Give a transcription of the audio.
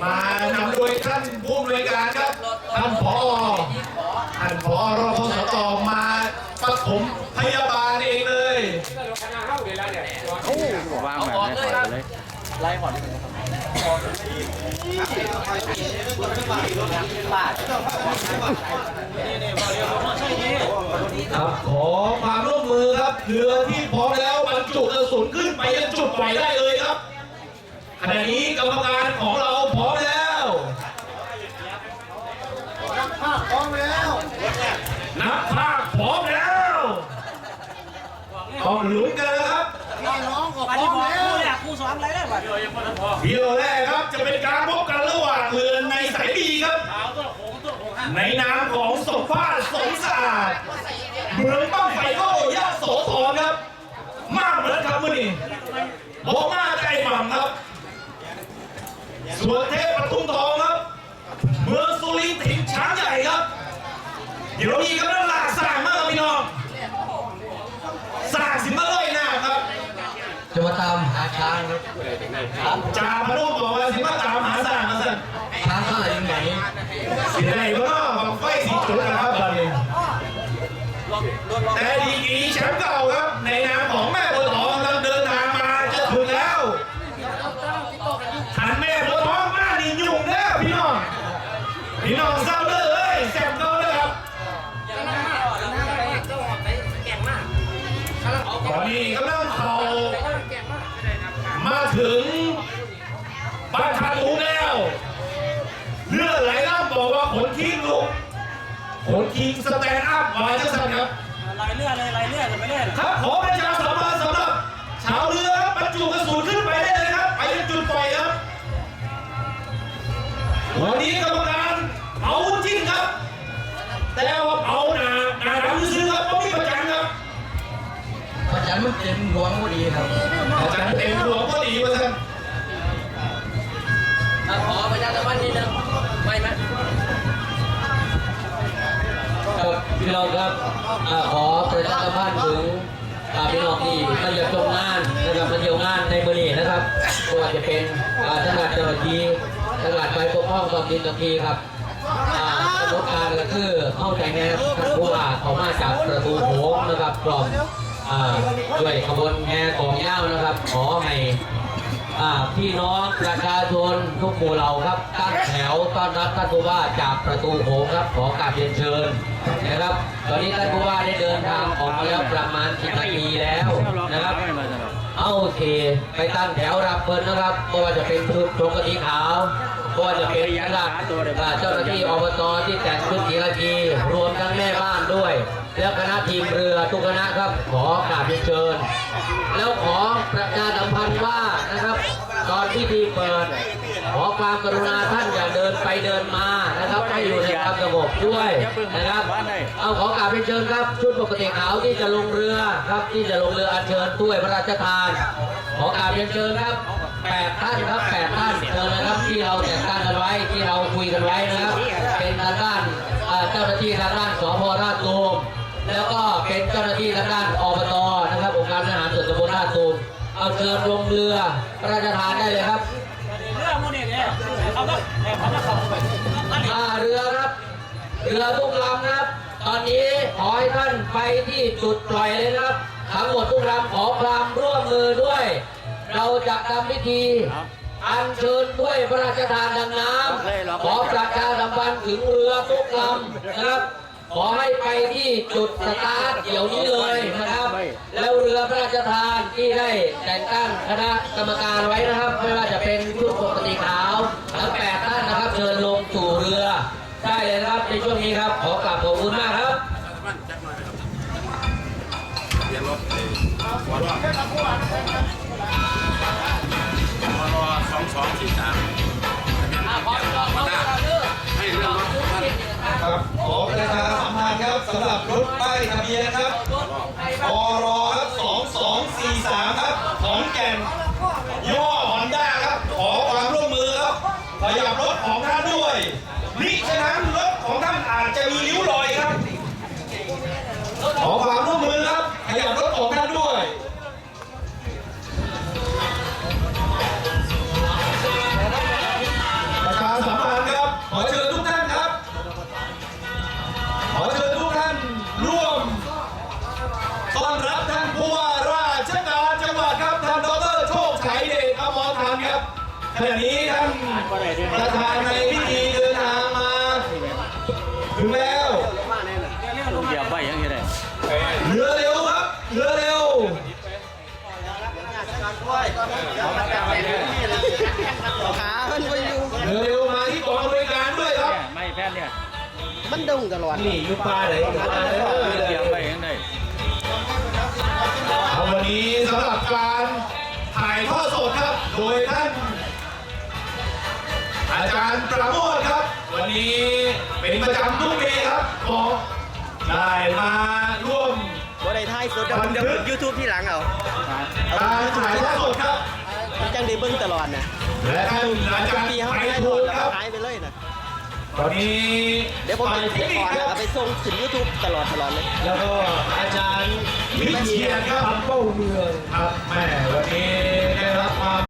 มานำโดยท่านผู้อำนวยการครับท่านผอท่านผอรพสตมาปฐมพยาบาลเองเลยวางแบบนี้ถอยไปเลยครับขอความร่วมมือครับเรือที่พร้อมแล้วบรรจุกระสุนขึ้นไปยังจุดปล่อยได้เลยครับขณะนี้กรรมการของเราพร้อมแล้วนักภาค พร้อมแล้วนักภาคพร้อมแล้วต้องลุ้นกันนะครับอันนี้บอกคู่เนี่ยคู่สองอะไรได้ป่ะวิดีโอแรกครับจะเป็นการพบกันระหว่างเรือในสายบีครับ ในนามของสมภาสสงสะอาดเมืองต้องไฟโก้ยะโสธรครับ มากเหมือนครับมื่อนี้บอกมาใจหม่ำครับส่วนเทพปทุมท ตามหาช้างครับจ่าพนมบอกว่าสิมาตามหาสร้างมาสั่นช้างเท่าไหร่ยังไงสิได้บ่เนาะบังไฟสีจุดนะครับตอนนี้แต่ดีกรีแชมป์เก่าครับ ในนามของแม่บัวทองกำลังเดินทางมาจะถึงแล้วหันแม่บัวทองมานี่ยุ่งเด้อพี่น้องพี่น้องเศร้าเด้อเอ้ยแซมเก่าเด้อครับตอนนี้กำลังเขามา ถึงบ้านทาตูมแล้วเลือดไหลล่ำบอกว่าขนทิ้งลุกขนทิ้งสแตนด์อัพไว้จังสันครับลายเลือดเลยลายเลือดจะไปเล่นครับขอประชาสัมพันธ์สำหรับชาวเรือครับบรรจุกระสุนขึ้นไปได้เลยครับ ไปยังจุดปล่อยครับวันนี้กรรม มันเต็มดวงพอดีครับประจันเต็มหัวก็ดีว่าท่านขอประชาสัมพันธ์นิดนึงไม่ไหมครับพี่น้องครับอ่าขอประชาสัมพันธ์ถึงอ่าพี่น้องที่มาเยี่ยมชมงานนะครับมาเที่ยวงานในมือนี้นะครับไม่ว่าจะเป็นอ่าทางด้านเจ้าหน้าที่ทางด้านไฟปกครองท้องถิ่นทังทีครับอ่าประสบการณ์ก็คือเข้าใจแน่ท่านผู้ว่าเขามาจากประตูโขงนะครับพร้อม อ่าด้วยขบวนแห่ของย่าวนะครับ ขอให้อ่าพี่น้องประชาชนทุกหมู่เหล่าครับตั้งแถวต้อนรับท่านผู้ว่าจากประตูโขงครับขอกราบเรียนเชิญนะครับ ตอนนี้ท่านผู้ว่าได้เดินทางออกมาแล้วประมาณ10นาทีแล้วนะครับ เอาเทไปตั้งแถวรับเพิ่นนะครับไม่ว่าจะเป็นชุดปกติขาวไม่ว่าจะเป็นญาติอ่าเจ้าหน้าที่อบตที่แต่งชุดสีกากีรวมทั้งแม่บ้านด้วย แล้วคณะทีมเรือทุกคณะครับขอกราบเรียนเชิญ แล้วขอประชาสัมพันธ์ว่านะครับ ตอนพิธีเปิด ขอความกรุณาท่านอย่าเดินไปเดินมานะครับให้อยู่ในความสงบด้วยนะครับ เอาขอกราบเรียนเชิญครับ ชุดปกติขาวที่จะลงเรือครับที่จะลงเรืออัญเชิญถ้วยพระราชทาน ขอกราบเรียนเชิญครับแปดท่านครับแปดท่านเชิญ เอาเชิญลงเรือพระราชทานได้เลยครับเรื่องมูนี่เนี่ยเขาต้องเขาต้องเขาไปอันนี้ท่าเรือครับ เรือทุกลำนะครับ ตอนนี้ขอให้ท่านไปที่จุดปล่อยเลยนะครับ ทั้งหมดทุกลำขอความร่วมมือด้วย เราจะทำพิธีอัญเชิญถ้วยพระราชทานดังน้ำขอประชาสัมพันธ์ถึงเรือทุกลำนะครับ ขอให้ไปที่จุดสตาร์ทเดี๋ยวนี้เลยนะครับ แล้วเรือพระราชทานที่ได้แต่งตั้งคณะกรรมการไว้นะครับ ไม่ว่าจะเป็นชุดปกติขาวทั้งแปดท่านนะครับเชิญลงสู่เรือ ได้เลยนะครับในช่วงนี้ครับ ขอกราบขอบคุณมากครับรอสองสองสี่สามให้เรื่องรถท่านครับ สำหรับรถป้ายทะเบียนครับอรอครับ2243 ครับ ของแก่นย่อฮอนด้าครับ ขอความร่วมมือครับขยับรถของท่านด้วยมิฉะนั้นรถของท่านอาจจะมีริ้วรอย นี้ท่านประธานในพิธีเดินทางมาถึงแล้วต้องเหยียบไว้ยังไงได้เรือเร็วครับเรือเร็วขามันไปอยู่เรือเร็วมาที่กองบริการด้วยครับไม่แพ้เนี่ยมันดุงตลอดนี่อยู่ปลาไหนอยู่ปลาไหนเหยียบไว้ยังไงเอาวันนี้สำหรับการถ่ายทอดสดครับ โดยท่าน อาจารย์ประโมทครับ วันนี้เป็นประจำทุกปีครับขอได้มาร่วม บ่ได้ท้ายสุดจะจะพูดยูทูบที่หลังเอาการถ่ายทอดสดครับมันจังได้เบิ่งตลอดนะและท่านอาจารย์ปีเขาไปไม่ให้ถูโทกษแล้วครับหายไปเลยนะตอนนี้เดี๋ยวผมฝ่าจะเทคนิคก่อนครับเอาไปส่งถึงยูทูบตลอดตลอดเลย แล้วก็อาจารย์วิเชียรครับทำเป้าเมืองครับแม่วันนี้